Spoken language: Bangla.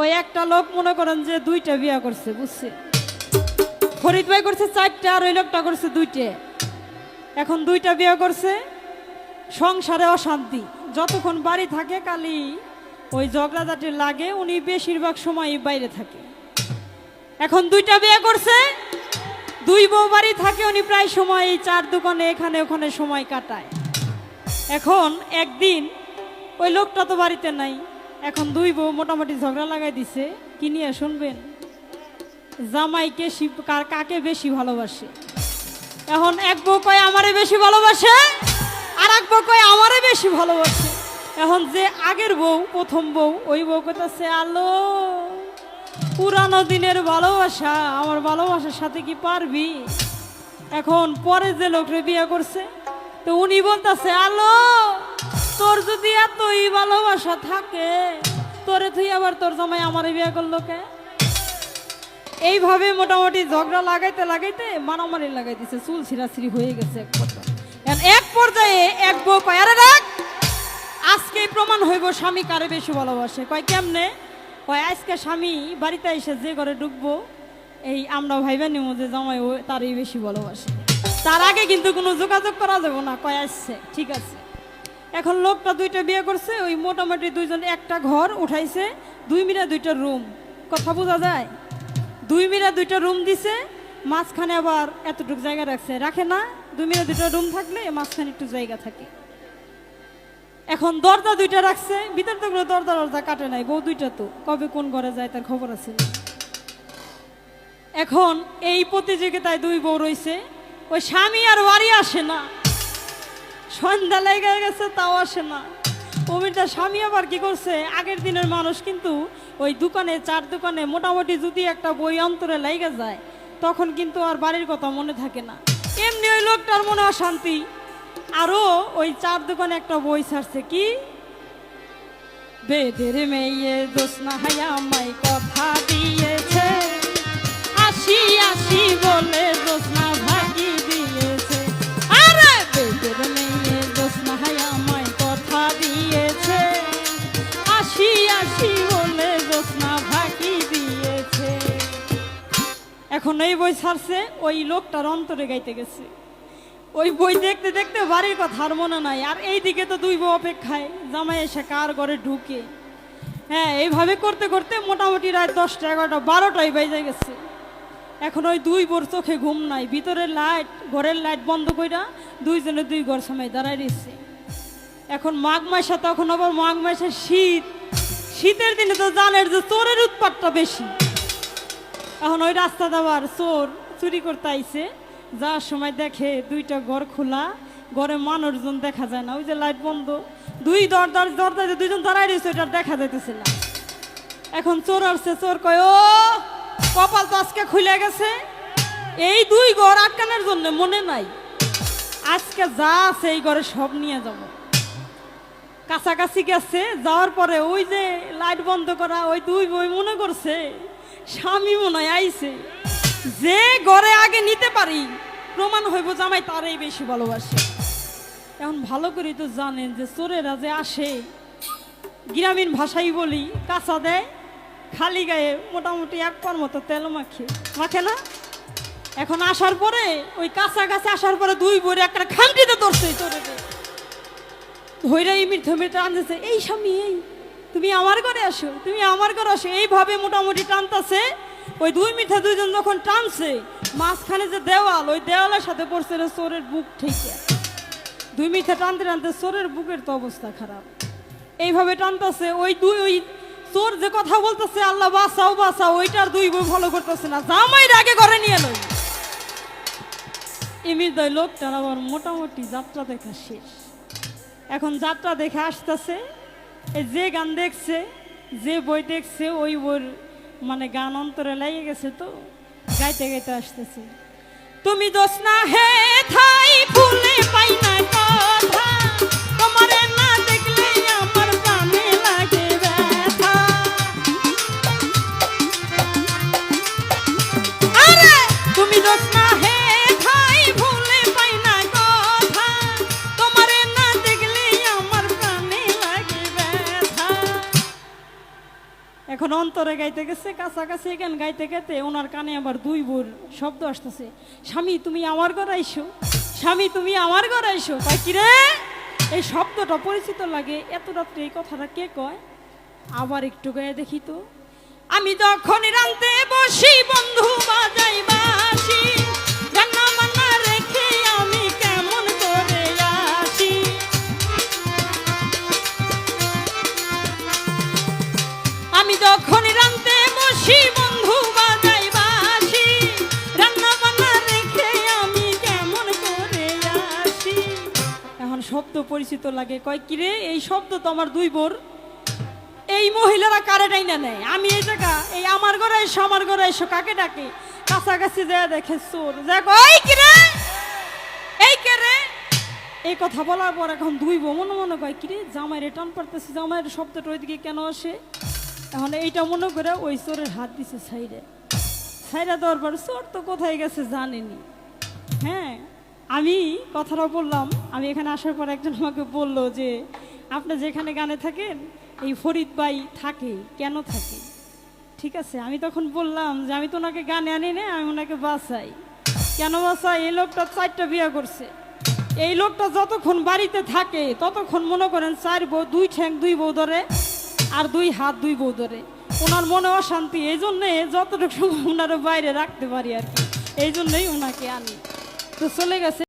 ওই একটা লোক মনে করেন যে দুইটা বিয়া করছে বুঝছে ফরিদ ভাই করছে চারটা, আর ওই লোকটা করছে দুইটা। এখন দুইটা বিয়ে করছে, সংসারে অশান্তি। যতক্ষণ বাড়ি থাকে কালি ওই ঝগড়াঝাটি লাগে, উনি বেশিরভাগ সময় বাইরে থাকে। এখন দুইটা বিয়ে করছে, দুই বউ বাড়ি থাকে, উনি প্রায় সময় এই চার দোকানে, এখানে, ওখানে সময় কাটায়। এখন একদিন ওই লোকটা তো বাড়িতে নাই। এখন দুই বউ মোটামুটি ঝগড়া লাগাই দিছে, কি নিয়ে শুনবেন? জামাইকে কার- কাকে বেশি ভালোবাসে? এখন এক বউ কয়, আমারে বেশি ভালোবাসে? আর এক বউ কয়, আমারে বেশি ভালোবাসে? এখন যে আগের বউ, প্রথম বউ, ওই বউ কইতাছে, আলো, পুরানো দিনের ভালোবাসা, আমার ভালোবাসার সাথে কি পারবি? এখন পরে যে লোকরে বিয়ে করছে, তো উনি বলতাছে, আলো তোর যদি এতই ভালোবাসা থাকে, তোরে তুই আবার তোর জামাই আমারে বিয়ে করল কে? এইভাবে মোটামুটি ঝগড়া লাগাইতে লাগাইতে মারামারি লাগাই দিছে চুল ছিঁড়াছিড়ি হয়ে গেছে এক পর্যায়ে। এক পর্যায়ে এক বউ কয় আরে রাখ আজকে প্রমাণ হইব স্বামী কারে বেশি ভালোবাসে। কয়, কেমনে? কয়, আজকে স্বামী বাড়িতে এসে যে ঘরে ঢুকবো, এই আমরা ভাইবা নিব যে জামাই তারই বেশি ভালোবাসে। তার আগে কিন্তু কোনো যোগাযোগ করা যাবে না। কয়, আসছে, ঠিক আছে। এখন লোকটা দুইটা বিয়ে করছে, ওই মোটামুটি দুইজন একটা ঘর উঠাইছে, দুই মিনা দুইটা রুম। কথা বোঝা যায়? দুই মিনা দুইটা রুম দিছে, মাঝখানে আবার এতটুকু জায়গা রাখছে। রাখে না, দুই মিনা দুইটা রুম থাকলে মাঝখানে একটু জায়গা থাকে। এখন দরজা দুইটা রাখছে, ভিতর তো দরজা দরজা কাটে নাই, বউ দুইটা তো। কবে কোন ঘরে যায় তার খবর আছে এখন এই প্রতিযোগিতায় দুই বউ রইছে ওই স্বামী আর বাড়ি আসে না। সন্ধ্যা লেগে গেছে, তাও আসে না। অমিরটা স্বামী আবার কি করছে? আগের দিনের মানুষ কিন্তু ওই দোকানে, চার দোকানে মোটামুটি যদি একটা বই অন্তরে লেগে যায়, তখন কিন্তু আর বাড়ির কথা মনে থাকে না। এমনি ওই লোকটার মনে অশান্তি। আরও ওই চার দোকানে একটা বই ছাড়ছে, কি? বেদের মেয়ে দোষ না হায়া আমায় কথা দিয়েছে এখন এই বই ছাড়ছে, ওই লোকটার অন্তরে গাইতে গেছে। ওই বই দেখতে দেখতে বাড়ির কথা আর মনে নাই, আর এই দিকে তো দুই বউ অপেক্ষায়, জামাই এসে কার ঘরে ঢুকে। হ্যাঁ এইভাবে করতে করতে মোটামুটি রাত দশটা, এগারোটা বারোটাই বেজে গেছে। এখন ওই দুই বোর চোখে ঘুম নাই, ভিতরের লাইট, ঘরের লাইট বন্ধ কইরা দুইজনে দুই ঘর সময় দাঁড়ায় রয়েছে এখন মাঘ মাসে, তখন আবার মাঘ মাসে শীত। শীতের দিনে তো জানের যে চোরের উৎপাতটা বেশি। এখন ওই রাস্তা দেওয়ার চোর চুরি করতে আইছে। যাওয়ার সময় দেখে দুইটা ঘর খোলা, ঘরে মানুষজন দেখা যায় না। ওই যে লাইট বন্ধ। দুই দরদার দরদারে দুইজন দাঁড়াই রয়েছে ওইটা দেখা যাইতেছে না। এখন চোর আসছে, চোর কয়, ও, কপাল তো আজকে খুলে গেছে। এই দুই ঘর আটকানোর জন্য মনে নাই। আজকে যা আছে এই ঘরে সব নিয়ে যাব। কাছাকাছি গেছে, যাওয়ার পরে ওই যে লাইট বন্ধ করা, ওই দুই বই মনে করছে স্বামী মনে হয় আইছে। যে ঘরে আগে নিতে পারি, প্রমাণ হইব জামাই তারই বেশি ভালোবাসে। এখন ভালো করে তো জানেন যে চোরেরা যে আসে, গ্রামীণ ভাষাই বলি, কাঁচা দেয়, খালি গায়ে মোটামুটি এক পর মতো তেল মাখে। মাখে না? এখন আসার পরে, ওই কাঁচা গাছে আসার পরে দুই বইরে একটা খান্তিতে ধরছে চোরে ধৈরা ইমির থমির আনতেছে, এই স্বামী, এই তুমি আমার ঘরে আসো, তুমি আমার ঘরে আসো। এইভাবে মোটামুটি টানতাছে। ওই দুই মিঠা দুইজন যখন টানছে, মাঝখানে যে দেওয়াল, ওই দেওয়ালের সাথে পড়ছে চোরের বুক ঠেকে। দুই মিঠা টানতে টানতে চোরের বুকের তো অবস্থা খারাপ। এইভাবে টানতেছে, ওই দুই ওই চোর যে কথা বলতেছে, আল্লাহ বাসাও বাসাও ওইটার দুই বই ভালো করতেছে না। জামাইর আগে ঘরে নিয়ে লই এমনি দই লোকটার আবার মোটামুটি যাত্রা দেখা শেষ। এখন যাত্রা দেখে আসতেছে যে গান দেখছে, যে বই দেখছে, ওই ওর মানে গান অন্তরে লেগে গেছে তো, গাইতে গাইতে আসতেছে। তুমি দোষ না হে থাই ফুলে পাই না কথা। এখন অন্তরে গাইতে গেছে, কাছাকাছি গান গাইতে গাইতে ওনার কানে আবার দুই বোর শব্দ আসতেছে। স্বামী, তুমি আমার ঘরে আইসো। স্বামী, তুমি আমার ঘরে আইসো। তাই কি রে? এই শব্দটা পরিচিত লাগে। এত রাত্রে এই কথাটা কে কয়? আবার একটু গায়ে দেখি তো। আমি যখন রানতে বসি, বন্ধু বাজাই বাসি রান্না শব্দ পরিচিত লাগে। কয়, কিরে, এই শব্দ তো আমার দুই বোর? এই মহিলারা কারে ডাইনা নেয়? আমি এই জায়গা, এই আমার ঘরে এসো, আমার ঘরে এসো, কাকে ডাকে? কাছাকাছি যা দেখে চোর। দেখ ওই কিরে? এই কে রে? এই কথা বলার পর এখন দুই বউ মনে মনে কয়, কিরে, জামাইরে টান পারতেছে জামাইয়ের শব্দটা ওইদিকে কেন আসে? এখন এইটা মনে করে ওই চোরের হাত দিছে সাইডে দেওয়ার পর চোর তো কোথায় গেছে জানেনি। হ্যাঁ? আমি কথাটা বললাম, আমি এখানে আসার পর একজন আমাকে বলল যে, আপনি যেখানে গানে থাকেন, এই ফরিদ বাই থাকে, কেন থাকে? ঠিক আছে, আমি তখন বললাম যে, আমি তো ওনাকে গানে আনি না আমি ওনাকে বাঁচাই। কেন বাঁচাই? এই লোকটা চারটা বিয়ে করছে। এই লোকটা যতক্ষণ বাড়িতে থাকে, ততক্ষণ মনে করেন চার বউ, দুই ঠ্যাং, দুই বউ ধরে আর দুই হাত, দুই বউ ধরে। ওনার মনে অশান্তি এই জন্যে যতটুকু ওনারা বাইরে রাখতে পারি আর কি। এই জন্যই ওনাকে আনি। তো চলে গেছে